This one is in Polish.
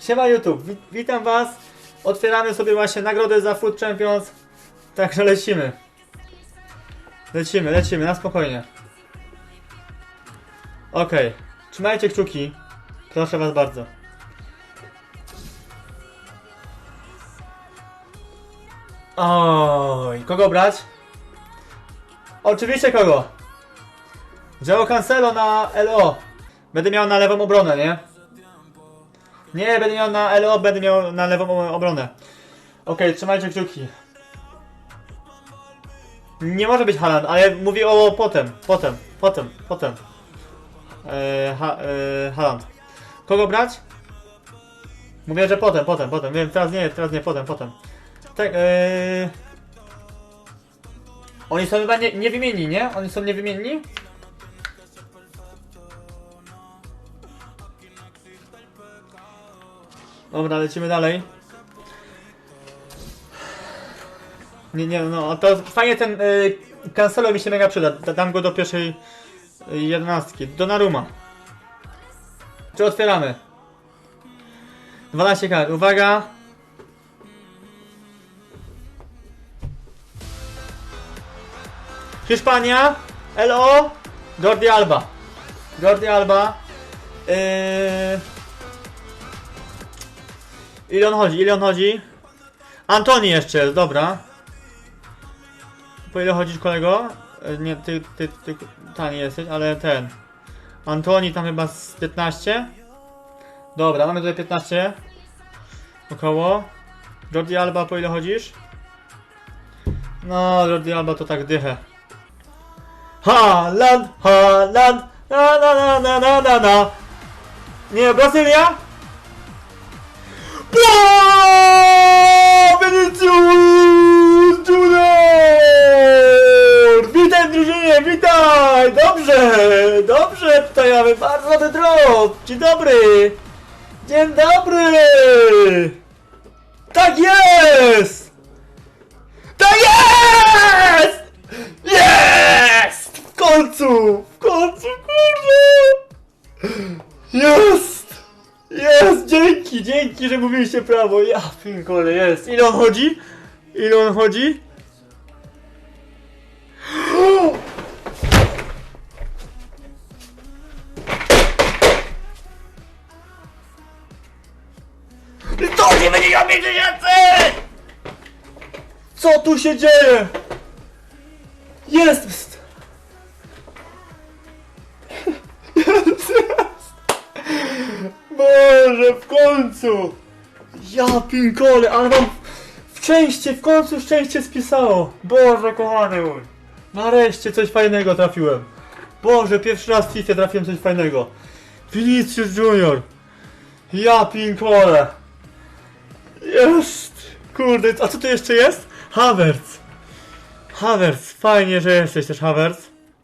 Siema YouTube, Wi- witam was. Otwieramy sobie właśnie nagrodę za Food Champions. Także lecimy. Lecimy, lecimy, na spokojnie. Okej, trzymajcie kciuki. Proszę was bardzo. Oj, kogo brać? Oczywiście kogo? Działo Cancelo na LO. Będę miał na lewą obronę, nie? Nie, będę miał na LO, będę miał na lewą obronę. Okej, trzymajcie kciuki. Nie może być Haaland, ale mówię o potem, potem, potem, potem. Eee, ha, eee. Kogo brać? Mówię, że potem, potem, potem. Wiem, teraz nie, teraz nie, potem, potem. Tak, eee... Oni są chyba nie, niewymienni, nie? Oni są niewymienni? Dobra, lecimy dalej. Nie, nie, no to fajnie ten y, Cancelo mi się mega przyda. Da- Dam go do pierwszej y, jedenastki. Do Naruma. Czy otwieramy? 12 kart. Uwaga. Hiszpania. LO. Jordi Alba. Jordi Alba. Yy... Ile on chodzi? Ile on chodzi? Antoni jeszcze jest, dobra. Po ile chodzisz kolego? E, Nie, ty, ty, ty tani jesteś, ale ten. Antoni tam chyba z 15. Dobra, mamy tutaj 15. Około. Jordi Alba po ile chodzisz? No, Jordi Alba to tak dychę. Haaland, Haaland, na na na na na na na. Nie, Brazylia? Drużynie, witaj! Dobrze, dobrze, tutaj mamy bardzo dobry drop. Dzień dobry! Dzień dobry! Tak jest! Tak jest! Jest! W końcu! W końcu, kurde! Jest! Jest! Dzięki, dzięki, że mówiliście prawo. Ja pinkole, jest. Ile on chodzi? Ile on chodzi? To nie będzie! Co tu się dzieje? Jest! Jest! Boże, w końcu! Ja pinkole, ale mam szczęście, w końcu szczęście spisało. Boże, kochany mój. Nareszcie coś fajnego trafiłem. Boże, pierwszy raz w FIFA trafiłem coś fajnego. Vinicius Junior. Ja pinkole. Jest! Kurde, a co tu jeszcze jest? Havertz. Havertz, fajnie, że jesteś też Havertz.